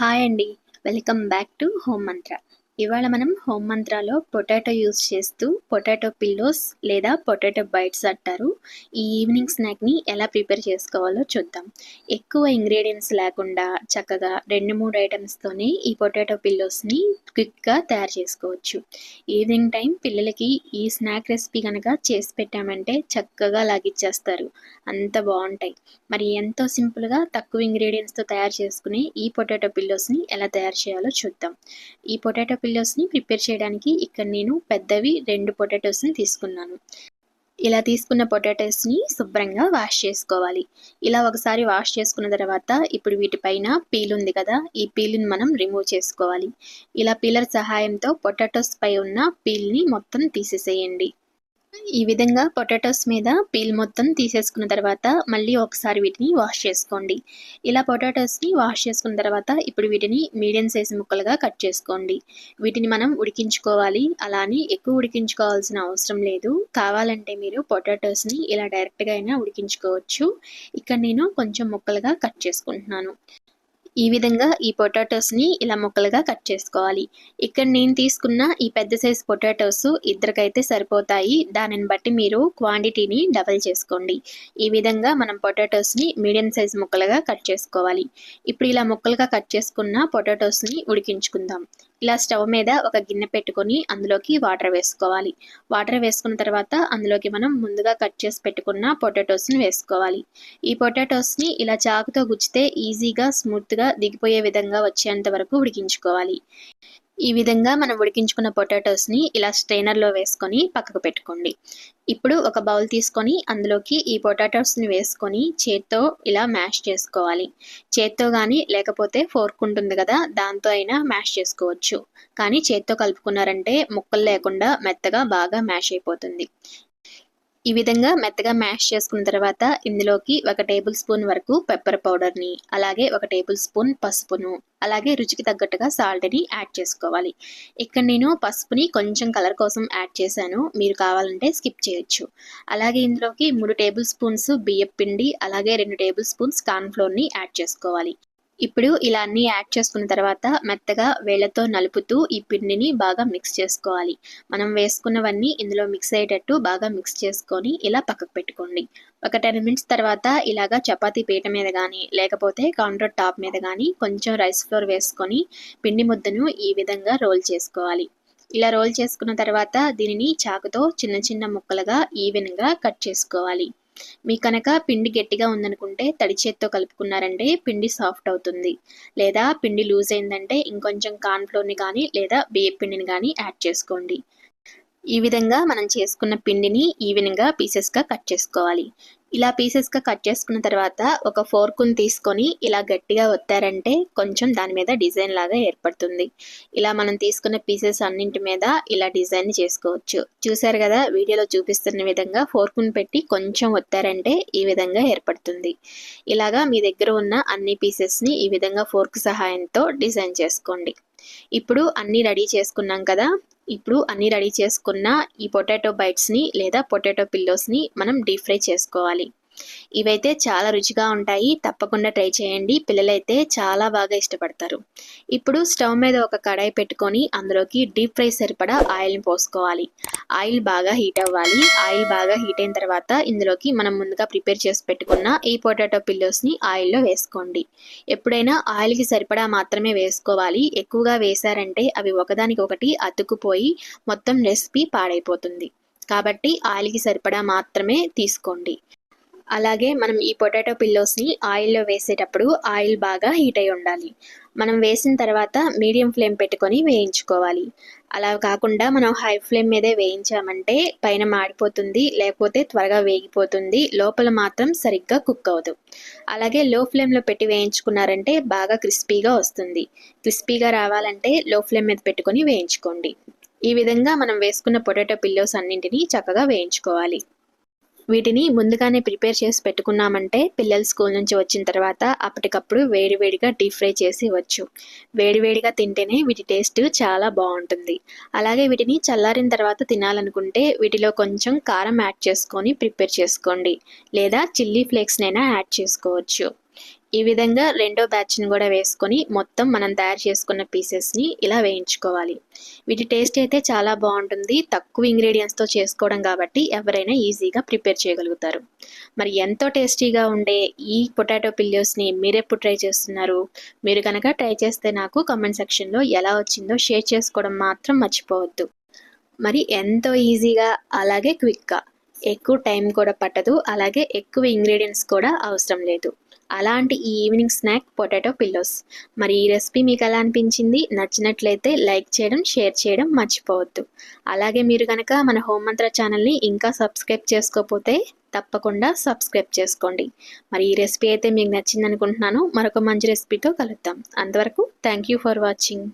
Hi అండి. Welcome back to home మంత్ర. ఇవాళ మనం హోమ్ మంత్రాలో పొటాటో యూస్ చేస్తూ పొటాటో పిల్లోస్ లేదా పొటాటో బైట్స్ అంటారు. ఈ ఈవినింగ్ స్నాక్ని ఎలా ప్రిపేర్ చేసుకోవాలో చూద్దాం. ఎక్కువ ఇంగ్రీడియంట్స్ లేకుండా చక్కగా రెండు మూడు ఐటమ్స్తోనే ఈ పొటాటో పిల్లోస్ని క్విక్గా తయారు చేసుకోవచ్చు. ఈవినింగ్ టైం పిల్లలకి ఈ స్నాక్ రెసిపీ కనుక చేసి పెట్టామంటే చక్కగా లాగిచ్చేస్తారు. అంత బాగుంటాయి. మరి ఎంతో సింపుల్గా తక్కువ ఇంగ్రీడియంట్స్తో తయారు చేసుకునే ఈ పొటాటో పిల్లోస్ని ఎలా తయారు చేయాలో చూద్దాం. ఈ పొటాటో పిల్లోస్ని ప్రిపేర్ చేయడానికి ఇక్కడ నేను పెద్దవి రెండు పొటాటోస్ని తీసుకున్నాను. ఇలా తీసుకున్న పొటాటోస్ని శుభ్రంగా వాష్ చేసుకోవాలి. ఇలా ఒకసారి వాష్ చేసుకున్న తర్వాత ఇప్పుడు వీటిపైన పీల్ ఉంది కదా ఈ పీల్ని మనం రిమూవ్ చేసుకోవాలి. ఇలా పీలర్ సహాయంతో పొటాటోస్ పై ఉన్న పీల్ని మొత్తం తీసేసేయండి. ఈ విధంగా పొటాటోస్ మీద పీల్ మొత్తం తీసేసుకున్న తర్వాత మళ్ళీ ఒకసారి వీటిని వాష్ చేసుకోండి. ఇలా పొటాటోస్ని వాష్ చేసుకున్న తర్వాత ఇప్పుడు వీటిని మీడియం సైజు ముక్కలుగా కట్ చేసుకోండి. వీటిని మనం ఉడికించుకోవాలి. అలానే ఎక్కువ ఉడికించుకోవాల్సిన అవసరం లేదు. కావాలంటే మీరు పొటాటోస్ని ఇలా డైరెక్ట్గా అయినా ఉడికించుకోవచ్చు. ఇక్కడ నేను కొంచెం ముక్కలుగా కట్ చేసుకుంటున్నాను. ఈ విధంగా ఈ పొటాటోస్ని ఇలా ముక్కలుగా కట్ చేసుకోవాలి. ఇక్కడ నేను తీసుకున్న ఈ పెద్ద సైజ్ పొటాటోస్ ఇద్దరికైతే సరిపోతాయి. దానిని బట్టి మీరు క్వాంటిటీని డబల్ చేసుకోండి. ఈ విధంగా మనం పొటాటోస్ని మీడియం సైజ్ ముక్కలుగా కట్ చేసుకోవాలి. ఇప్పుడు ఇలా ముక్కలుగా కట్ చేసుకున్న పొటాటోస్ని ఉడికించుకుందాం. ఇలా స్టవ్ మీద ఒక గిన్నె పెట్టుకొని అందులోకి వాటర్ వేసుకోవాలి. వాటర్ వేసుకున్న తర్వాత అందులోకి మనం ముందుగా కట్ చేసి పెట్టుకున్న పొటాటోస్ని వేసుకోవాలి. ఈ పొటాటోస్ని ఇలా చాకుతో గుచ్చితే ఈజీగా స్మూత్గా దిగిపోయే విధంగా వచ్చేంత వరకు ఉడికించుకోవాలి. ఈ విధంగా మనం ఉడికించుకున్న పొటాటోస్ని ఇలా స్ట్రైనర్లో వేసుకొని పక్కకు పెట్టుకోండి. ఇప్పుడు ఒక బౌల్ తీసుకొని అందులోకి ఈ పొటాటోస్ని వేసుకొని చేత్తో ఇలా మ్యాష్ చేసుకోవాలి. చేత్తో కానీ లేకపోతే ఫోర్క్ ఉంటుంది కదా దాంతో అయినా మ్యాష్ చేసుకోవచ్చు. కానీ చేత్తో కలుపుకున్నారంటే ముక్కలు లేకుండా మెత్తగా బాగా మ్యాష్ అయిపోతుంది. ఈ విధంగా మెత్తగా మ్యాష్ చేసుకున్న తర్వాత ఇందులోకి ఒక టేబుల్ స్పూన్ వరకు పెప్పర్ పౌడర్ని అలాగే ఒక టేబుల్ స్పూన్ పసుపును అలాగే రుచికి తగ్గట్టుగా సాల్ట్ని యాడ్ చేసుకోవాలి. ఇక్కడ నేను పసుపుని కొంచెం కలర్ కోసం యాడ్ చేశాను. మీరు కావాలంటే స్కిప్ చేయొచ్చు. అలాగే ఇందులోకి మూడు టేబుల్ స్పూన్స్ బియ్యం పిండి అలాగే రెండు టేబుల్ స్పూన్స్ కార్న్ఫ్లోర్ని యాడ్ చేసుకోవాలి. ఇప్పుడు ఇలా అన్నీ యాడ్ చేసుకున్న తర్వాత మెత్తగా వేళ్ళతో నలుపుతూ ఈ పిండిని బాగా మిక్స్ చేసుకోవాలి. మనం వేసుకున్నవన్నీ ఇందులో మిక్స్ అయ్యేటట్టు బాగా మిక్స్ చేసుకొని ఇలా పక్కకు పెట్టుకోండి. ఒక టెన్ మినిట్స్ తర్వాత ఇలాగా చపాతీ పీట మీద కానీ లేకపోతే కౌంటర్ టాప్ మీద కానీ కొంచెం రైస్ ఫ్లోర్ వేసుకొని పిండి ముద్దను ఈ విధంగా రోల్ చేసుకోవాలి. ఇలా రోల్ చేసుకున్న తర్వాత దీనిని చాకుతో చిన్న చిన్న ముక్కలుగా ఈవెన్గా కట్ చేసుకోవాలి. మీ కనుక పిండి గట్టిగా ఉందనుకుంటే తడి చేత్తో కలుపుకున్నారంటే పిండి సాఫ్ట్ అవుతుంది. లేదా పిండి లూజ్ అయిందంటే ఇంకొంచెం కార్న్ఫ్లోర్ని కానీ లేదా బియ్య పిండిని కానీ యాడ్ చేసుకోండి. ఈ విధంగా మనం చేసుకున్న పిండిని ఈవెన్గా పీసెస్గా కట్ చేసుకోవాలి. ఇలా పీసెస్గా కట్ చేసుకున్న తర్వాత ఒక ఫోర్కుని తీసుకొని ఇలా గట్టిగా ఒత్తారంటే కొంచెం దాని మీద డిజైన్ లాగా ఏర్పడుతుంది. ఇలా మనం తీసుకున్న పీసెస్ అన్నింటి మీద ఇలా డిజైన్ చేసుకోవచ్చు. చూసారు కదా వీడియోలో చూపిస్తున్న విధంగా ఫోర్కుని పెట్టి కొంచెం ఒత్తారంటే ఈ విధంగా ఏర్పడుతుంది. ఇలాగా మీ దగ్గర ఉన్న అన్ని పీసెస్ని ఈ విధంగా ఫోర్క్ సహాయంతో డిజైన్ చేసుకోండి. ఇప్పుడు అన్నీ రెడీ చేసుకున్నాం కదా ఇప్పుడు అన్నీ రెడీ చేసుకున్న ఈ పొటాటో బైట్స్ని లేదా పొటాటో పిల్లోస్ని మనం డీప్ ఫ్రై చేసుకోవాలి. ఇవైతే చాలా రుచిగా ఉంటాయి. తప్పకుండా ట్రై చేయండి. పిల్లలైతే చాలా బాగా ఇష్టపడతారు. ఇప్పుడు స్టవ్ మీద ఒక కడాయి పెట్టుకొని అందులోకి డీప్ ఫ్రై సరిపడా ఆయిల్ని పోసుకోవాలి. ఆయిల్ బాగా హీట్ అవ్వాలి. ఆయిల్ బాగా హీట్ అయిన తర్వాత ఇందులోకి మనం ముందుగా ప్రిపేర్ చేసి పెట్టుకున్న ఈ పొటాటో పిల్లోస్ని ఆయిల్లో వేసుకోండి. ఎప్పుడైనా ఆయిల్కి సరిపడా మాత్రమే వేసుకోవాలి. ఎక్కువగా వేశారంటే అవి ఒకదానికి ఒకటి అతుక్కుపోయి మొత్తం రెసిపీ పాడైపోతుంది. కాబట్టి ఆయిల్కి సరిపడా మాత్రమే తీసుకోండి. అలాగే మనం ఈ పొటాటో పిల్లోస్ని ఆయిల్లో వేసేటప్పుడు ఆయిల్ బాగా హీట్ అయి ఉండాలి. మనం వేసిన తర్వాత మీడియం ఫ్లేమ్ పెట్టుకొని వేయించుకోవాలి. అలా కాకుండా మనం హై ఫ్లేమ్ మీదే వేయించామంటే పైన మాడిపోతుంది లేకపోతే త్వరగా వేగిపోతుంది లోపల మాత్రం సరిగ్గా కుక్ అవ్వదు. అలాగే లో ఫ్లేమ్లో పెట్టి వేయించుకున్నారంటే బాగా క్రిస్పీగా వస్తుంది. క్రిస్పీగా రావాలంటే లో ఫ్లేమ్ మీద పెట్టుకొని వేయించుకోండి. ఈ విధంగా మనం వేసుకున్న పొటాటో పిల్లోస్ అన్నింటినీ చక్కగా వేయించుకోవాలి. వీటిని ముందుగానే ప్రిపేర్ చేసి పెట్టుకున్నామంటే పిల్లలు స్కూల్ నుంచి వచ్చిన తర్వాత అప్పటికప్పుడు వేడివేడిగా డీప్ ఫ్రై చేసి ఇవ్వచ్చు వేడివేడిగా తింటేనే వీటి టేస్ట్ చాలా బాగుంటుంది. అలాగే వీటిని చల్లారిన తర్వాత తినాలనుకుంటే వీటిలో కొంచెం కారం యాడ్ చేసుకొని ప్రిపేర్ చేసుకోండి. లేదా చిల్లీ ఫ్లేక్స్నైనా యాడ్ చేసుకోవచ్చు. ఈ విధంగా రెండో బ్యాచ్ని కూడా వేసుకొని మొత్తం మనం తయారు చేసుకున్న పీసెస్ని ఇలా వేయించుకోవాలి. వీటి టేస్ట్ అయితే చాలా బాగుంటుంది. తక్కువ ఇంగ్రీడియంట్స్తో చేసుకోవడం కాబట్టి ఎవరైనా ఈజీగా ప్రిపేర్ చేయగలుగుతారు. మరి ఎంతో టేస్టీగా ఉండే ఈ పొటాటో పిల్లోస్ని మీరెప్పుడు ట్రై చేస్తున్నారు? మీరు కనుక ట్రై చేస్తే నాకు కమెంట్ సెక్షన్లో ఎలా వచ్చిందో షేర్ చేసుకోవడం మాత్రం మర్చిపోవద్దు. మరి ఎంతో ఈజీగా అలాగే క్విక్గా ఎక్కువ టైం కూడా పట్టదు. అలాగే ఎక్కువ ఇంగ్రీడియంట్స్ కూడా అవసరం లేదు. అలాంటి ఈ ఈవినింగ్ స్నాక్ పొటాటో పిల్లోస్. మరి ఈ రెసిపీ మీకు ఎలా అనిపించింది? నచ్చినట్లయితే లైక్ చేయడం షేర్ చేయడం మర్చిపోవద్దు. అలాగే మీరు కనుక మన హోమ్ మంత్ర ఛానల్ని ఇంకా సబ్స్క్రైబ్ చేసుకోకపోతే తప్పకుండా సబ్స్క్రైబ్ చేసుకోండి. మరి ఈ రెసిపీ అయితే మీకు నచ్చింది అనుకుంటున్నాను మరొక మంచి రెసిపీతో కలుద్దాం. అంతవరకు థ్యాంక్ యూ ఫర్ వాచింగ్.